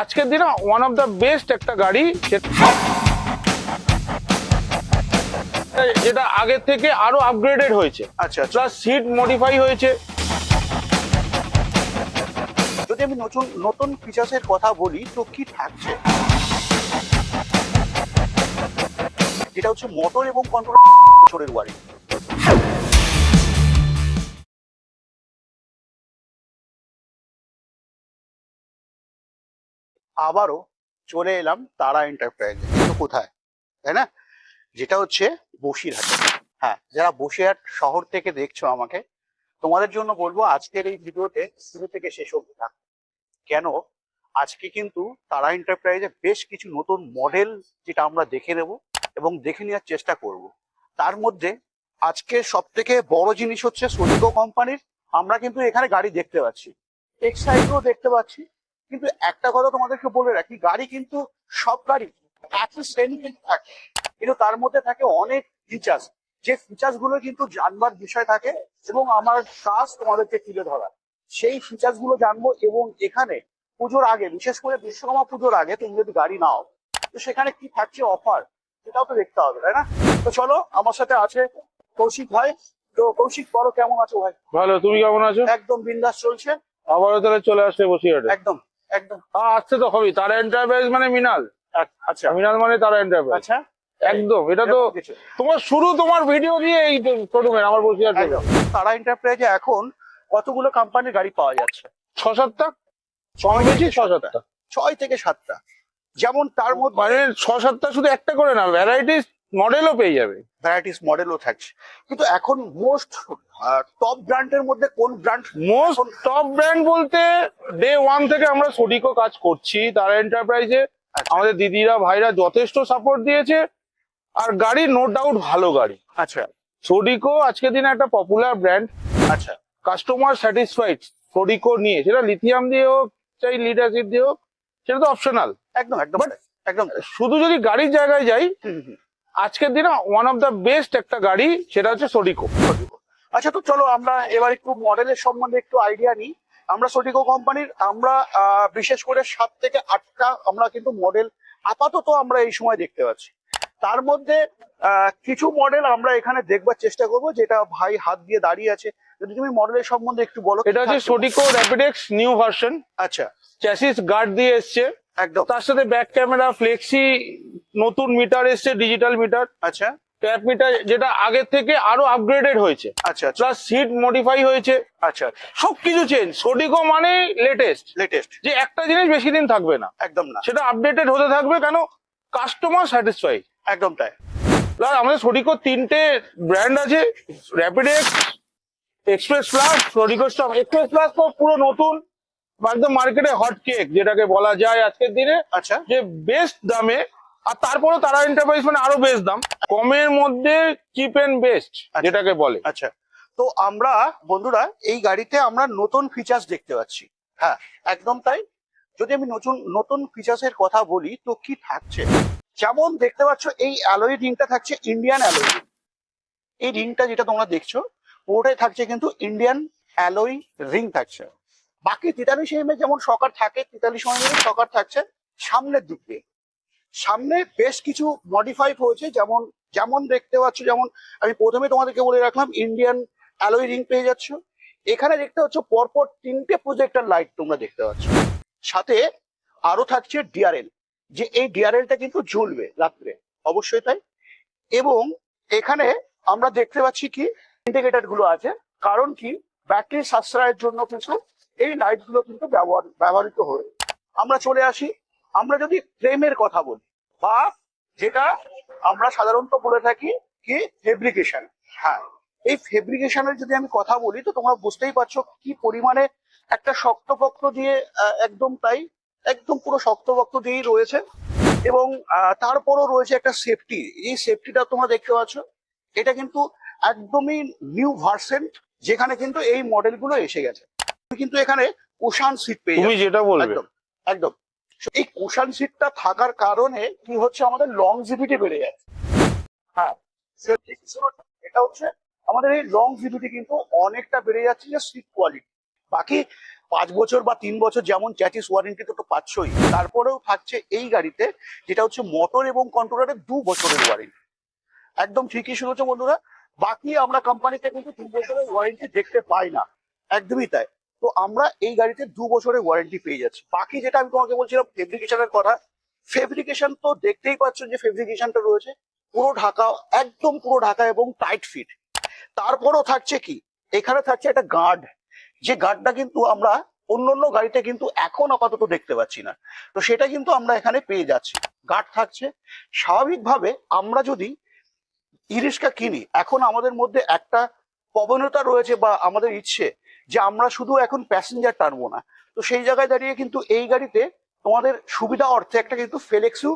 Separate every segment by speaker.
Speaker 1: আজকের দিনে one of the best একটা গাড়ি যেটা আগের থেকে আরও আপগ্রেডেড হয়েছে।
Speaker 2: আচ্ছা
Speaker 1: প্লাস সিট মডিফাই হয়েছে।
Speaker 2: যদি আমি নতুন নতুন ফিচার্সের কথা বলি তো কি থাকছে? যেটা হচ্ছে মোটর এবং কন্ট্রোল বছরের ওয়ারি আবারও চলে এলাম তারা এন্টারপ্রাইজ তো কোথায়? তাই না? যেটা হচ্ছে বসিরহাট। হ্যাঁ যারা বসিরহাট শহর থেকে দেখছ আমাকে, তোমাদের জন্য বলব আজকের এই ভিডিওতে শুরু থেকে শেষ অবধি থাক। কেন? আজকে কিন্তু তারা এন্টারপ্রাইজে বেশ কিছু নতুন মডেল যেটা আমরা দেখে নেব এবং দেখে নেওয়ার চেষ্টা করব। তার মধ্যে আজকে সব থেকে বড় জিনিস হচ্ছে সোনিকো কোম্পানির আমরা কিন্তু এখানে গাড়ি দেখতে পাচ্ছি। এক্সাইডও দেখতে পাচ্ছি। কিন্তু একটা কথা তোমাদেরকে বলে রাখি গাড়ি কিন্তু সব গাড়ি একই শ্রেণি কিন্তু থাকে কিন্তু তার মধ্যে থাকে অনেক ফিচার্স যে ফিচার্সগুলো কিন্তু জানবার বিষয় থাকে এবং আমার কাজ তোমাদেরকে তুলে ধরা সেই ফিচার্সগুলো জানব এবং এখানে পুজোর আগে বিশেষ করে বিশ্বকর্মা পুজোর আগে তুমি যদি গাড়ি নাও তো সেখানে কি থাকছে অফার সেটাও তো দেখতে হবে তাই না? তো চলো আমার সাথে আছে কৌশিক ভাই। তো কৌশিক বড় কেমন আছো ভাই?
Speaker 1: ভালো তুমি কেমন আছো?
Speaker 2: একদম বিন্দাস চলছে।
Speaker 1: আবারও তাহলে চলে আসছে বসিরহাটে।
Speaker 2: একদম। একদম।
Speaker 1: আসছে তো হবেই তারা এন্টারপ্রাইজ মানে মিনাল।
Speaker 2: আচ্ছা।
Speaker 1: মিনাল মানে তারা এন্টারপ্রাইজ
Speaker 2: আচ্ছা।
Speaker 1: একদম। এটা তো। তোমার শুরু তোমার ভিডিও দিয়ে এই শোরুমের আমার থেকে
Speaker 2: একদম। তারা এন্টারপ্রাইজে এখন কতগুলো কোম্পানির গাড়ি পাওয়া যাচ্ছে?
Speaker 1: ছ সাতটা কম বেশি ছ সাতটা
Speaker 2: ছয় থেকে সাতটা। যেমন তার মধ্যে
Speaker 1: মানে ছ সাতটা শুধু একটা করে না ভ্যারাইটিস মডেলও পেয়ে যাবে।
Speaker 2: ভ্যারাইটিস মডেলও থাকছে। কিন্তু এখন মোস্ট টপ ব্র্যান্ডের মধ্যে কোন ব্র্যান্ড
Speaker 1: মোস্ট টপ ব্র্যান্ড বলতে ডে ওয়ান থেকে আমরা সোডিকো কাজ করছি তারা এন্টারপ্রাইজে
Speaker 2: আচ্ছা।
Speaker 1: আমাদের দিদিরা ভাইরা যথেষ্ট সাপোর্ট দিয়েছে। আর গাড়ি নো ডাউট ভালো গাড়ি।
Speaker 2: আচ্ছা।
Speaker 1: সোডিকো আজকের দিনে একটা পপুলার ব্র্যান্ড
Speaker 2: আচ্ছা।
Speaker 1: কাস্টমার স্যাটিসফাইড সোডিকো নিয়ে। সেটা লিথিয়াম দিয়ে হোক চাই লিড অ্যাসিড দিয়ে হোক সেটা তো অপশনাল
Speaker 2: একদম একদম। একদম।
Speaker 1: শুধু যদি গাড়ির জায়গায় যাই। আজকের দিনে ওয়ান অফ দ্য বেস্ট একটা গাড়ি সেটা হচ্ছে সোডিকো
Speaker 2: আচ্ছা তো চলো আমরা এবার একটু মডেলের সম্বন্ধে একটু আইডিয়া নিই। আমরা সোটিকো কোম্পানির আমরা বিশেষ করে সাত থেকে আটটা আমরা কিন্তু মডেল আপাতত আমরা এই সময় দেখতে পাচ্ছি। তার মধ্যে কিছু মডেল আমরা এখানে দেখবার চেষ্টা করব যেটা ভাই হাত দিয়ে দাঁড়িয়ে আছে। যদি তুমি মডেলের সম্বন্ধে একটু বলো
Speaker 1: এটা হচ্ছে? সোডিকো র্যাপিডেক্স নিউ ভার্সন
Speaker 2: আচ্ছা।
Speaker 1: চ্যাসিস গার্ড দিয়ে এসছে।
Speaker 2: একদম।
Speaker 1: তার সাথে ব্যাক ক্যামেরা ফ্লেক্সি নতুন মিটার এসছে ডিজিটাল মিটার
Speaker 2: আচ্ছা।
Speaker 1: ট্যাপ মিটার যেটা আগের থেকে আরও আপগ্রেডেড হয়েছে।
Speaker 2: আচ্ছা আচ্ছা।
Speaker 1: প্লাস সিট মডিফাই হয়েছে।
Speaker 2: আচ্ছা
Speaker 1: সবকিছু চেঞ্জ সোডিকো মানে লেটেস্ট
Speaker 2: লেটেস্ট
Speaker 1: যে একটা জিনিস বেশি দিন থাকবে না।
Speaker 2: একদম না।
Speaker 1: সেটা আপডেটেড হতে থাকবে কেন? কাস্টমার স্যাটিসফাই
Speaker 2: একদম তাই।
Speaker 1: প্লাস আমাদের সোডিকো তিনটে ব্র্যান্ড আছে। Rapidex express plus Sodico stop express plus তো পুরো নতুন। একদম মার্কেটে হট কেক যেটাকে বলা যায় আজকের দিনে।
Speaker 2: আচ্ছা।
Speaker 1: যে বেস্ট দামে আর তারপরে তারা এন্টারপ্রাইজ মানে আরও বেস্ট দাম। কমের মধ্যে চিপ এন্ড বেস্ট যেটাকে বলে।
Speaker 2: আচ্ছা। তো আমরা বন্ধুরা এই গাড়িতে আমরা নতুন ফিচার্স দেখতে পাচ্ছি। হ্যাঁ একদম তাই। যদি আমি নতুন নতুন ফিচার্সের কথা বলি তো কি থাকছে? যেমন দেখতে পাচ্ছ এই অ্যালয় রিংটা থাকছে ইন্ডিয়ান অ্যালয় রিং এই রিংটা যেটা তোমরা দেখছ পুরোটাই থাকছে কিন্তু ইন্ডিয়ান অ্যালয় রিং থাকছে। বাকি তেতাল্লিশ এম যেমন সকার থাকে তেতাল্লিশ এম সকার থাকছে সামনের দিক দিয়ে। সামনে বেশ কিছু মডিফাই হয়েছে, যেমন যেমন দেখতে পাচ্ছ, যেমন আমি প্রথমে তোমাদেরকে বলে রাখলাম ইন্ডিয়ান অ্যালয় রিং পেয়ে যাচ্ছ। এখানে দেখতে পাচ্ছ, পরপর তিনটে প্রজেক্টর লাইট তোমরা দেখতে পাচ্ছ। সাথে আরও থাকছে ডিআরএল যে এই ডিআরএলটা কিন্তু জ্বলবে রাত্রে, অবশ্যই তাই। এবং এখানে আমরা দেখতে পাচ্ছি কি ইন্ডিকেটরগুলো আছে, কারণ কি ব্যাটারি সাশ্রয়ের জন্য কিন্তু এই লাইটগুলো কিন্তু ব্যবহার, ব্যবহৃত হয়। আমরা চলে আসি, আমরা যদি ফ্রেমের কথা বলি বা যেটা আমরা সাধারণত বলে থাকি কি? ফেব্রিকেশন হ্যাঁ এই ফেব্রিকেশনের যদি আমি কথা বলি তো তোমরা বুঝতেই পারছ কি পরিমাণে একটা শক্তপক্ত দিয়ে একদম তাই একদম পুরো শক্তপক্ত দিয়েই রয়েছে এবং তারপরও রয়েছে একটা সেফটি এই সেফটিটা তোমরা দেখতে পাচ্ছ। এটা কিন্তু একদমই নিউ ভার্সেন যেখানে কিন্তু এই মডেলগুলো এসে গেছে। তুমি কিন্তু এখানে কুশান সিট পেয়ে
Speaker 1: তুমি যেটা বলবে।
Speaker 2: একদম একদম। এই কুশান সিটটা থাকার কারণে কি হচ্ছে? আমাদের লংজিভিটি বেড়ে যাচ্ছে। হ্যাঁ? এটা হচ্ছে আমাদের এই লংজিভিটি কিন্তু অনেকটা বেড়ে যাচ্ছে যে সিট কোয়ালিটি বাকি পাঁচ বছর বা তিন বছর যেমন চ্যাচিস ওয়ারেন্টি তো পাচ্ছই, তারপরেও থাকছে এই গাড়িতে, যেটা হচ্ছে মোটর এবং কন্ট্রোলারের দু বছরের ওয়ারেন্টি একদম ঠিকই শুনেছো বন্ধুরা, বাকি আমরা কোম্পানিতে কিন্তু দু বছরের ওয়ারেন্টি দেখতে পাই না। একদমই তাই। তো আমরা এই গাড়িতে দু বছরের ওয়ারেন্টি পেয়ে যাচ্ছি। বাকি যেটা আমি তোমাকে বলছিলাম ফেব্রিকেশনের কথা ফেব্রিকেশন তো দেখতেই পাচ্ছ যে ফেব্রিকেশনটা রয়েছে, পুরো ঢাকা, একদম পুরো ঢাকা এবং টাইট ফিট তারপরও থাকছে কি, এখানে থাকছে একটা গার্ড যে গার্ডটা কিন্তু আমরা অন্য অন্য গাড়িতে কিন্তু এখন আপাতত দেখতে পাচ্ছি না। তো সেটা কিন্তু আমরা এখানে পেয়ে যাচ্ছি। গার্ড থাকছে। স্বাভাবিকভাবে আমরা যদি ইরিস্কা কিনি, এখন আমাদের মধ্যে একটা প্রবণতা রয়েছে বা আমাদের ইচ্ছে যে আমরা শুধু এখন প্যাসেঞ্জার টানবো না। তো সেই জায়গায় দাঁড়িয়ে কিন্তু এই গাড়িতে তোমাদের সুবিধা অর্থে একটা কিন্তু ফেলেক্সু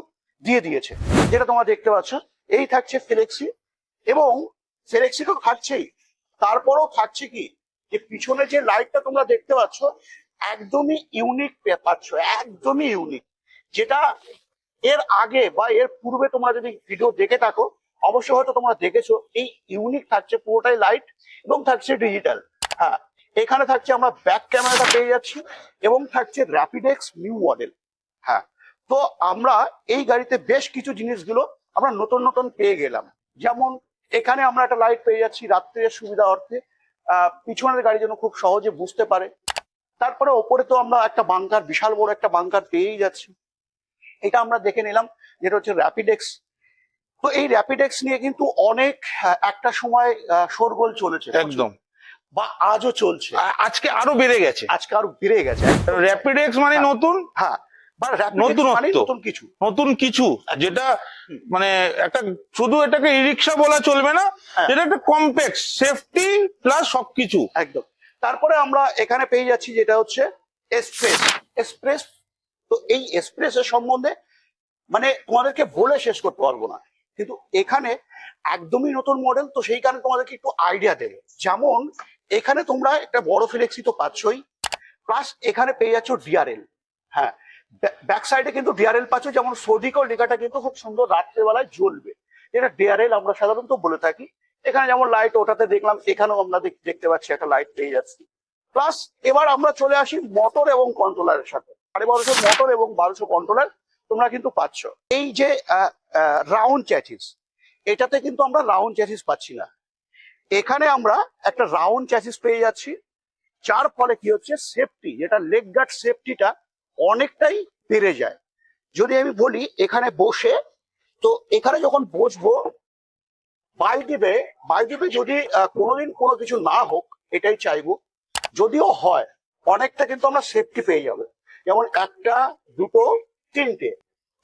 Speaker 2: দিয়ে দিয়েছে, যেটা তোমরা দেখতে পাচ্ছ। এই থাকছে ফেলেক্সি এবং ফেলেক্সি তো থাকছেই। তারপরেও থাকছে কি? যে পিছনে যে লাইটটা তোমরা দেখতে পাচ্ছ, একদমই ইউনিক পাচ্ছ, একদমই ইউনিক যেটা এর আগে বা এর পূর্বে তোমরা যদি ভিডিও দেখে থাকো, অবশ্যই হয়তো তোমরা দেখেছ, এই ইউনিক থাকছে পুরোটাই লাইট এবং থাকছে ডিজিটাল হ্যাঁ এখানে থাকছে আমরা ব্যাক ক্যামেরাটা পেয়ে যাচ্ছি এবং থাকছে র্যাপিডেক্স নিউ মডেল হ্যাঁ তো আমরা এই গাড়িতে বেশ কিছু জিনিসগুলো আমরা নতুন নতুন পেয়ে গেলাম। যেমন এখানে আমরা একটা লাইট পেয়ে যাচ্ছি রাত্রের সুবিধা অর্থে। পিছনের গাড়ি যেন খুব সহজে বুঝতে পারে। তারপরে ওপরে তো আমরা একটা বাংকার বিশাল বড় একটা বাংকার পেয়েই যাচ্ছি। এটা আমরা দেখে নিলাম, যেটা হচ্ছে র্যাপিডেক্স তো এই র্যাপিডেক্স নিয়ে কিন্তু অনেক একটা সময় শোরগোল চলেছে।
Speaker 1: একদম।
Speaker 2: বা আজও চলছে।
Speaker 1: আজকে আরও বেড়ে গেছে।
Speaker 2: আজকে আরও বেড়ে গেছে।
Speaker 1: র্যাপিড এক্স মানে
Speaker 2: হ্যাঁ।
Speaker 1: নতুন?
Speaker 2: হ্যাঁ। মানে নতুন কিছু।
Speaker 1: নতুন কিছু যেটা মানে একটা শুধু এটাকে রিক্সা বলা চলবে না
Speaker 2: হ্যাঁ।
Speaker 1: একটা কমপ্লেক্স সেফটি প্লাস সবকিছু।
Speaker 2: একদম। তারপরে আমরা এখানে পেয়ে যাচ্ছি যেটা হচ্ছে এক্সপ্রেস এক্সপ্রেস তো এই এক্সপ্রেসের সম্বন্ধে মানে তোমাদেরকে বলে শেষ করতে পারব না। কিন্তু এখানে একদমই নতুন মডেল তো সেই কারণে তোমাদেরকে একটু আইডিয়া দেবে। যেমন এখানে তোমরা একটা বড় ফ্লেক্সি তো পাচ্ছই। প্লাস এখানে পেয়ে যাচ্ছ ডিআরএল হ্যাঁ ব্যাক সাইডে কিন্তু ডিআরএল পাচ্ছ, যেমন সৌদিকর লেখাটা কিন্তু খুব সুন্দর রাত্রেবেলায় জ্বলবে। যেটা ডিআরএল আমরা সাধারণত বলে থাকি। এখানে যেমন লাইট ওটাতে দেখলাম, এখানেও আমরা দেখ- দেখতে পাচ্ছি একটা লাইট পেয়ে যাচ্ছি। প্লাস এবার আমরা চলে আসি মোটর এবং কন্ট্রোলারের সাথে। সাড়ে বারোশো মোটর এবং বারোশো কন্ট্রোলার তোমরা কিন্তু পাচ্ছ। এই যে রাউন্ড চ্যাচিস এটাতে কিন্তু আমরা রাউন্ড চ্যাচিস পাচ্ছি না। এখানে আমরা একটা রাউন্ড চ্যাসিস পেয়ে যাচ্ছি। যার ফলে কি হচ্ছে? সেফটি যেটা লেগ গার্ড সেফটিটা অনেকটাই বেড়ে যায়। যদি আমি বলি এখানে বসে, তো এখানে যখন বসবো বাইডিপে বাইডিপে যদি কোনোদিন কোনো কিছু না হোক, এটাই চাইব। যদিও হয়, অনেকটা কিন্তু আমরা সেফটি পেয়ে যাবে। যেমন একটা, দুটো, তিনটে।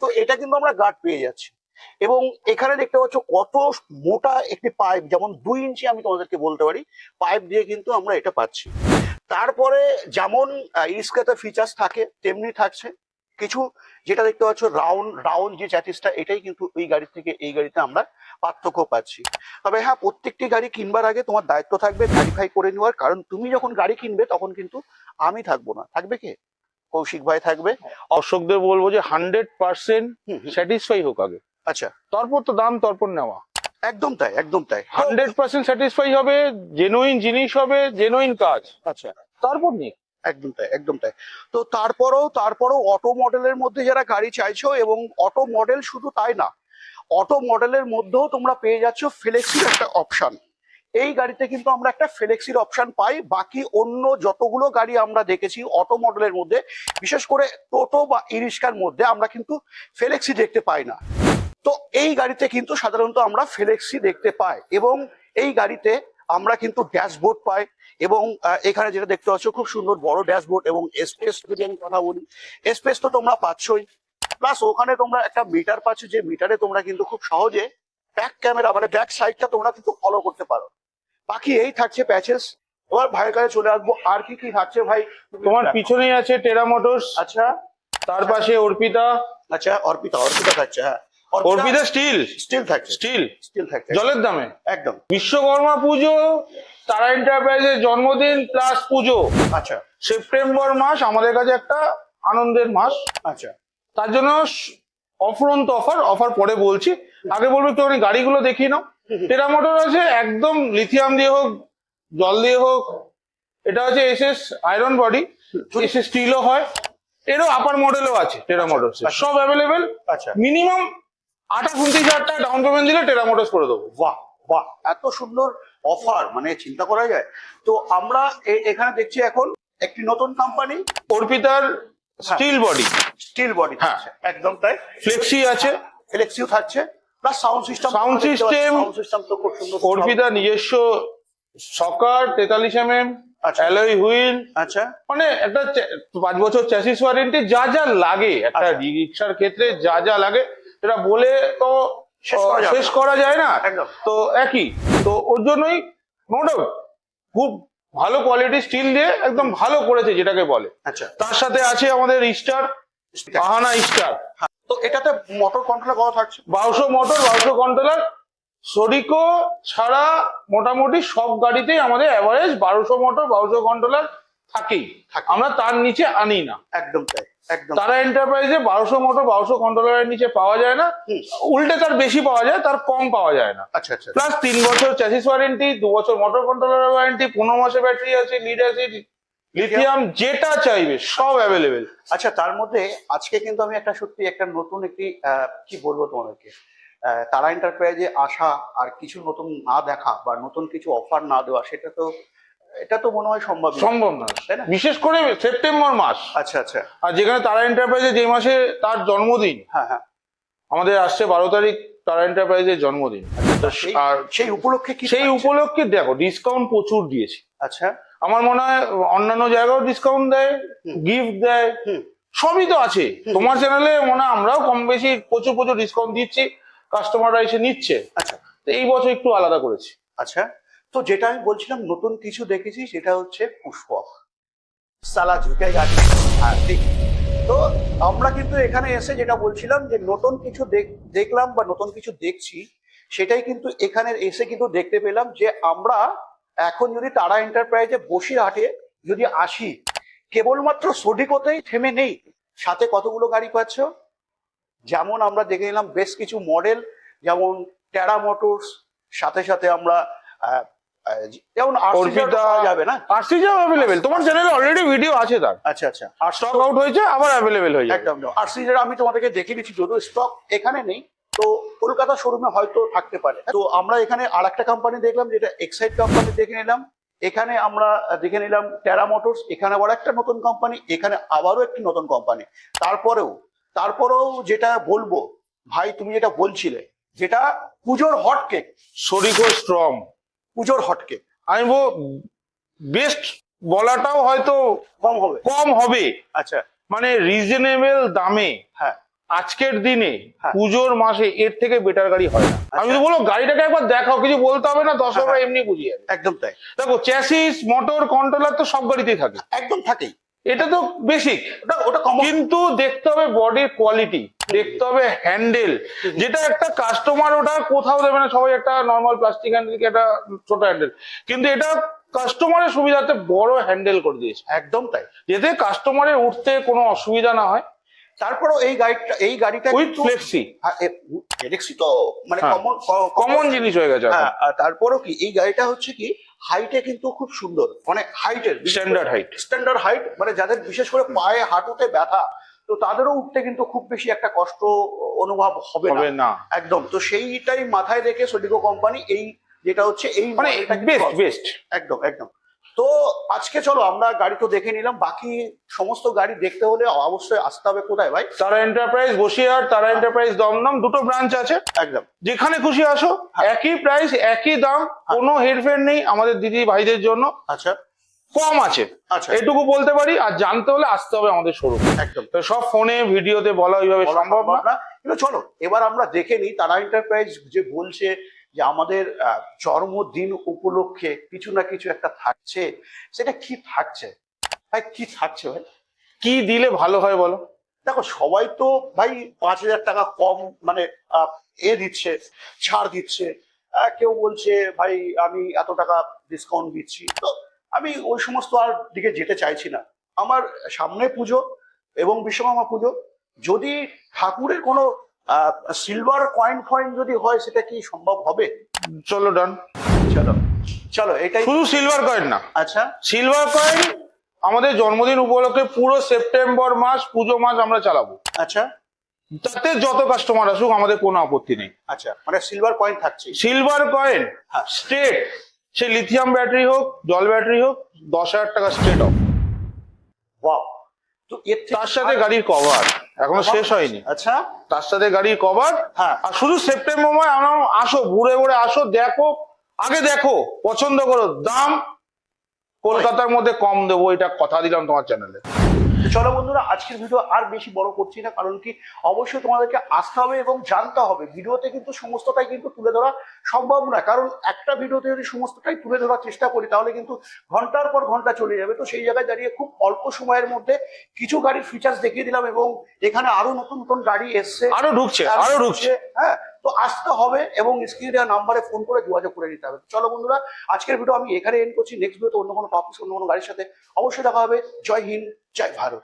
Speaker 2: তো এটা কিন্তু আমরা গার্ড পেয়ে যাচ্ছি। এবং এখানে দেখতে পাচ্ছ কত মোটা একটি পাইপ যেমন দুই ইঞ্চি আমি তোমাদেরকে বলতে পারি পাইপ দিয়ে কিন্তু আমরা এটা পাচ্ছি। তারপরে যেমন ইস্কাতে ফিচার্স থাকে তেমনি থাকছে। কিছু যেটা দেখতে পাচ্ছ রাউন্ড রাউন্ড যে চ্যাটিসটা এটাই কিন্তু এই গাড়ি থেকে এই গাড়িতে আমরা পার্থক্য পাচ্ছি। তবে হ্যাঁ প্রত্যেকটি গাড়ি কিনবার আগে তোমার দায়িত্ব থাকবে ভেরিফাই করে নেওয়ার কারণ তুমি যখন গাড়ি কিনবে তখন কিন্তু আমি থাকব না। থাকবে কে? কৌশিক ভাই থাকবে।
Speaker 1: অশোকদের বলব যে হান্ড্রেড পার্সেন্ট। স্যাটিসফাই হোক আগে।
Speaker 2: আচ্ছা।
Speaker 1: তারপর তো দাম তারপর নেওয়া।
Speaker 2: একদম তাই একদম তাই।
Speaker 1: হান্ড্রেড পার্সেন্ট স্যাটিসফাই হবে জেনুইন জিনিস হবে জেনুইন কাজ।
Speaker 2: আচ্ছা।
Speaker 1: তারপর নিয়ে
Speaker 2: একদম তাই একদম তাই। তো তারপরেও তারপরেও অটো মডেলের মধ্যে যারা গাড়ি চাইছো এবং অটো মডেল শুধু তাই না অটো মডেলের মধ্যেও তোমরা পেয়ে যাচ্ছ ফ্লেক্সির একটা অপশন এই গাড়িতে কিন্তু আমরা একটা ফ্লেক্সির অপশন পাই বাকি অন্য যতগুলো গাড়ি আমরা দেখেছি অটো মডেলের মধ্যে বিশেষ করে টোটো বা ইরিস্কার মধ্যে আমরা কিন্তু ফ্লেক্সি দেখতে পাই না। তো এই গাড়িতে কিন্তু সাধারণত আমরা ফ্লেক্সি দেখতে পাই এবং এই গাড়িতে আমরা কিন্তু ড্যাশবোর্ড পাই এবং এখানে যেটা দেখতে পাচ্ছ খুব সুন্দর বড় ড্যাশবোর্ড এবং স্পেস যদি আমি কথা বলি স্পেস তো তোমরা পাচ্ছই। প্লাস ওখানে তোমরা একটা মিটার পাচ্ছ যে মিটারে তোমরা কিন্তু খুব সহজে ব্যাক ক্যামেরা মানে ব্যাক সাইডটা তোমরা কিন্তু ফলো করতে পারো। বাকি এই থাকছে প্যাচেস এবার ভাইয়ের কাছে চলে আসব আর কি কি থাকছে ভাই?
Speaker 1: তোমার পিছনেই আছে টেরা মোটরস
Speaker 2: আচ্ছা।
Speaker 1: তার পাশে অর্পিতা।
Speaker 2: আচ্ছা অর্পিতা অর্পিতা থাকছে হ্যাঁ।
Speaker 1: Arpita steel
Speaker 2: steel
Speaker 1: steel
Speaker 2: steel
Speaker 1: জলের দামে।
Speaker 2: একদম।
Speaker 1: বিশ্বকর্মা পুজো তারা এন্টারপ্রাইজের জন্মদিন প্লাস পুজো।
Speaker 2: আচ্ছা।
Speaker 1: সেপ্টেম্বর মাস আমাদের কাছে একটা আনন্দের মাস।
Speaker 2: আচ্ছা।
Speaker 1: তার জন্য অফরন্ত অফার অফার পরে বলছি। আগে বলব একটুখানি গাড়িগুলো দেখিয়ে নাও। টেরা মোটর আছে একদম লিথিয়াম দিয়ে হোক জল দিয়ে হোক। এটা হচ্ছে S S iron body S S স্টিলও হয়। এরও আপার মডেলও আছে টেরা
Speaker 2: আচ্ছা।
Speaker 1: সব অ্যাভেলেবেল
Speaker 2: আচ্ছা।
Speaker 1: মিনিমাম উনত্রিশ হাজার টাকা ডাউন পেমেন্ট দিলে টেরা মোটরস করে দেবো।
Speaker 2: বাহ বাহ এত সুন্দর অফার মানে চিন্তা করা যায়। তো আমরা এখানে দেখছি এখন একটি নতুন কোম্পানি
Speaker 1: অর্পিতার স্টিল বডি
Speaker 2: স্টিল বডি
Speaker 1: হ্যাঁ।
Speaker 2: একদম তাই।
Speaker 1: ফ্লেক্সি আছে।
Speaker 2: ফ্লেক্সিও থাকছে plus sound system
Speaker 1: Sound system,
Speaker 2: sound system তো খুব সুন্দর
Speaker 1: অর্পিতা নিজস্ব সকার তেতাল্লিশ এম এম। অ্যালয় হুইল
Speaker 2: আচ্ছা।
Speaker 1: মানে একটা পাঁচ বছর চ্যাসিস ওয়ারেন্টি যা যা লাগে একটা
Speaker 2: আচ্ছা।
Speaker 1: রিক্সার ক্ষেত্রে যা যা লাগে সেটা বলে তো
Speaker 2: শেষ করা
Speaker 1: যায় না। তো একই। তো ওর জন্যই নো ডাউট খুব ভালো কোয়ালিটি স্টিল দিয়ে একদম ভালো করেছে যেটাকে বলে।
Speaker 2: আচ্ছা।
Speaker 1: তার সাথে আছে আমাদের স্টার বাহানা স্টার।
Speaker 2: তো এটাতে মোটর কন্ট্রোল কত থাকছে?
Speaker 1: বারোশো মোটর বারোশো কন্ট্রোলার সরিকো ছাড়া মোটামুটি সব গাড়িতেই আমাদের অ্যাভারেজ বারোশো মোটর বারোশো কন্ট্রোলার থাকেই আমরা তার নিচে আনি না।
Speaker 2: একদম তাই একদম
Speaker 1: তারা এন্টারপ্রাইজে বারোশো মোটর বারোশো কন্ট্রোলারের নিচে পাওয়া যায় না। উল্টে তার বেশি পাওয়া যায় তার কম পাওয়া যায় না।
Speaker 2: আচ্ছা আচ্ছা
Speaker 1: প্লাস তিন বছর চ্যাসিস ওয়ারেন্টি দু বছর মোটর কন্ট্রোলার ওয়ারেন্টি পনেরো মাসে ব্যাটারি আছে লিড অ্যাসিড লিথিয়াম যেটা চাইবে সব অ্যাভেলেবেল
Speaker 2: আচ্ছা তার মধ্যে আজকে কিন্তু আমি একটা সত্যি একটা নতুন একটি কি বলব তোমাদেরকে তারা এন্টারপ্রাইজে আসা আর কিছু নতুন না দেখা বা নতুন কিছু অফার না দেওয়া সেটা তো এটা তো মনে হয় সম্ভব
Speaker 1: সম্ভব না।
Speaker 2: তাই না?
Speaker 1: বিশেষ করে সেপ্টেম্বর মাস।
Speaker 2: আচ্ছা আচ্ছা।
Speaker 1: আর যেখানে তারা এন্টারপ্রাইজে যে মাসে তার জন্মদিন।
Speaker 2: হ্যাঁ হ্যাঁ।
Speaker 1: আমাদের আসছে বারো তারিখ তারা এন্টারপ্রাইজের জন্মদিন।
Speaker 2: তো
Speaker 1: আর
Speaker 2: সেই উপলক্ষে কি
Speaker 1: সেই উপলক্ষে দেখো ডিসকাউন্ট প্রচুর দিয়েছে।
Speaker 2: আচ্ছা।
Speaker 1: আমার মনে হয় অন্যান্য জায়গাও ডিসকাউন্ট দেয় গিফট দেয়। সবই তো আছে। তোমার চ্যানেলে মনে হয় আমরাও কম বেশি প্রচুর প্রচুর ডিসকাউন্ট দিচ্ছি। কাস্টমাররা এসে নিচ্ছে।
Speaker 2: আচ্ছা।
Speaker 1: তো এই বছর একটু আলাদা করেছি।
Speaker 2: আচ্ছা। তো যেটা আমি বলছিলাম, নতুন কিছু দেখেছি, সেটা হচ্ছে পুষ্পক। সালা ঝুঁকে গাড়ি হ্যাঁ ঠিক। তো আমরা কিন্তু এখানে এসে যেটা বলছিলাম যে, নতুন কিছু দেখ- দেখলাম বা নতুন কিছু দেখছি, সেটাই কিন্তু এখানে এসে কিন্তু দেখতে পেলাম যে, আমরা এখন যদি তারা এন্টারপ্রাইজে বসিরহাটে যদি আসি, কেবলমাত্র সোডিকোতেই থেমে নেই। সাথে কতগুলো গাড়ি পাচ্ছ? যেমন আমরা দেখে নিলাম বেশ কিছু মডেল যেমন টেরা মোটরস সাথে সাথে আমরা যেমন
Speaker 1: অর্পিতা
Speaker 2: যাবে না?
Speaker 1: অ্যাভেলেবেল তোমার চ্যানেলে অলরেডি ভিডিও আছে তার।
Speaker 2: আচ্ছা আচ্ছা।
Speaker 1: আর স্টক আউট হয়েছে আবার অ্যাভেলেবেল হয়ে যাবে।
Speaker 2: একদম আমি তোমাদেরকে দেখে দিচ্ছি যদিও স্টক এখানে নেই তো কলকাতা শোরুমে হয়তো থাকতে পারে। তো আমরা এখানে আর একটা কোম্পানি দেখলাম যেটা এক্সাইড কোম্পানি দেখে নিলাম। এখানে আমরা দেখে নিলাম টেরা মোটরস এখানে আবার একটা নতুন কোম্পানি এখানে আবারও একটি নতুন কোম্পানি তারপরেও তারপরেও যেটা বলব ভাই তুমি যেটা বলছিলে যেটা পুজোর হট কেক
Speaker 1: সরিকো স্ট্রং
Speaker 2: পুজোর হটকে।
Speaker 1: আমি বলব বেস্ট বলাটাও হয়তো
Speaker 2: কম হবে।
Speaker 1: কম হবে।
Speaker 2: আচ্ছা।
Speaker 1: মানে রিজনেবল দামে
Speaker 2: হ্যাঁ।
Speaker 1: আজকের দিনে
Speaker 2: হ্যাঁ।
Speaker 1: পুজোর মাসে এর থেকে বেটার গাড়ি হয় না। আমি তো বলব গাড়িটাকে একবার দেখাও কিছু বলতে হবে না দর্শকরা
Speaker 2: হ্যাঁ।
Speaker 1: এমনি বুঝিয়ে
Speaker 2: একদম তাই।
Speaker 1: দেখো চ্যাসিস মোটর কন্ট্রোলার তো সব গাড়িতেই থাকে।
Speaker 2: একদম থাকেই।
Speaker 1: এটা তো বেসিক
Speaker 2: ওটা ওটা
Speaker 1: কিন্তু দেখতে হবে বডির কোয়ালিটি দেখতে হবে হ্যান্ডেল। যেটা একটা কাস্টমার ওটা কোথাও দেবে না সবাই একটা নর্মাল প্লাস্টিক হ্যান্ডেল একটা ছোট হ্যান্ডেল কিন্তু এটা কাস্টমারের সুবিধাতে বড় হ্যান্ডেল করে দিয়েছে।
Speaker 2: একদম তাই।
Speaker 1: যাতে কাস্টমারের উঠতে কোনো অসুবিধা না হয়।
Speaker 2: তারপরও এই গাড়িটা এই গাড়িটা
Speaker 1: উইথ
Speaker 2: কিন্তু
Speaker 1: ফ্লেক্সি
Speaker 2: তো মানে
Speaker 1: হ্যাঁ।
Speaker 2: কমন
Speaker 1: কমন জিনিস হয়ে গেছে
Speaker 2: হ্যাঁ আর তারপরও কি এই গাড়িটা হচ্ছে কি হাইটে কিন্তু খুব সুন্দর। মানে হাইটের
Speaker 1: স্ট্যান্ডার্ড হাইট
Speaker 2: স্ট্যান্ডার্ড হাইট মানে যাদের বিশেষ করে পায়ে হাঁটুতে ব্যথা তো তাদেরও উঠতে কিন্তু খুব বেশি একটা কষ্ট অনুভব হবে না। একদম। তো সেইটাই মাথায় রেখে সোডিকো কোম্পানি এই যেটা হচ্ছে এই
Speaker 1: মানে বেস্ট বেস্ট
Speaker 2: একদম একদম। তো আজকে চলো আমরা গাড়ি তো দেখে নিলাম। বাকি সমস্ত গাড়ি দেখতে হলে অবশ্যই আসতে হবে কোথায় ভাই?
Speaker 1: তারা এন্টারপ্রাইজ বসিরহাট তারা এন্টারপ্রাইজ দমদম দুটো ব্রাঞ্চ আছে।
Speaker 2: একদম।
Speaker 1: যেখানে খুশি আসো। একই প্রাইস একই দাম কোনো হেরফের নেই আমাদের দিদি ভাইদের জন্য।
Speaker 2: আচ্ছা।
Speaker 1: কম আছে।
Speaker 2: আচ্ছা।
Speaker 1: এটুকু বলতে পারি আর জানতে হলে আসতে হবে আমাদের শোরুম
Speaker 2: একদম।
Speaker 1: তো সব ফোনে ভিডিওতে বলা ওইভাবে সম্ভব না।
Speaker 2: না। কিন্তু চলো এবার আমরা দেখে নিই তারা এন্টারপ্রাইজ যে বলছে যে আমাদের জন্মদিন উপলক্ষে কিছু না কিছু একটা থাকছে। সেটা কি থাকছে? ভাই কি থাকছে ভাই?
Speaker 1: কি দিলে ভালো হয় বলো?
Speaker 2: দেখো সবাই তো ভাই পাঁচ হাজার টাকা কম মানে এ দিচ্ছে ছাড় দিচ্ছে। কেউ বলছে ভাই আমি এত টাকা ডিসকাউন্ট দিচ্ছি। তো আমি ওই সমস্ত আর দিকে যেতে চাইছি না। আমার সামনে পুজো এবং বিশ্বকর্মা পুজো যদি ঠাকুরের কোনো সিলভার কয়েন ফয়েন যদি হয় সেটা কি সম্ভব হবে?
Speaker 1: চলো ডান
Speaker 2: চলো চলো এটাই
Speaker 1: শুধু সিলভার কয়েন না।
Speaker 2: আচ্ছা।
Speaker 1: সিলভার কয়েন আমাদের জন্মদিন উপলক্ষে পুরো সেপ্টেম্বর মাস পুজো মাস আমরা চালাবো।
Speaker 2: আচ্ছা।
Speaker 1: তাতে যত কাস্টমার আসুক আমাদের কোনো আপত্তি নেই।
Speaker 2: আচ্ছা মানে সিলভার কয়েন থাকছে
Speaker 1: সিলভার কয়েন
Speaker 2: হ্যাঁ।
Speaker 1: সে লিথিয়াম ব্যাটারি হোক জল ব্যাটারি হোক দশ হাজার টাকা স্ট্রেট অফ
Speaker 2: ওয়াও তো এর
Speaker 1: তার সাথে গাড়ির কভার এখনও শেষ হয়নি।
Speaker 2: আচ্ছা।
Speaker 1: তার সাথে গাড়ির কভার
Speaker 2: হ্যাঁ।
Speaker 1: আর শুধু সেপ্টেম্বর মাস আমরা আসো ঘুরে ঘুরে আসো দেখো। আগে দেখো পছন্দ করো। দাম কলকাতার মধ্যে কম দেবো এটা কথা দিলাম তোমার চ্যানেলে
Speaker 2: চলো বন্ধুরা আজকের ভিডিও আর বেশি বড় করছি না কারণ কি অবশ্যই তোমাদেরকে আসতে হবে এবং জানতে হবে। ভিডিওতে কিন্তু সমস্তটাই কিন্তু তুলে ধরা সম্ভব না কারণ একটা ভিডিওতে যদি সমস্তটাই তুলে ধরার চেষ্টা করি তাহলে কিন্তু ঘণ্টার পর ঘণ্টা চলে যাবে। তো সেই জায়গায় দাঁড়িয়ে খুব অল্প সময়ের মধ্যে কিছু গাড়ির ফিচার্স দেখিয়ে দিলাম এবং এখানে আরও নতুন নতুন গাড়ি এসছে।
Speaker 1: আরও ঢুকছে আরও ঢুকছে।
Speaker 2: হ্যাঁ তো আসতে হবে এবং স্ক্রিনে দেওয়া নাম্বারে ফোন করে যোগাযোগ করে নিতে হবে। চলো বন্ধুরা, আজকের ভিডিও আমি এখানে এন্ড করছি। নেক্সট ভিডিওতে অন্য কোনো টপিক অন্য কোনো গাড়ির সাথে অবশ্যই দেখা হবে। জয় হিন্দ, জয় ভারত।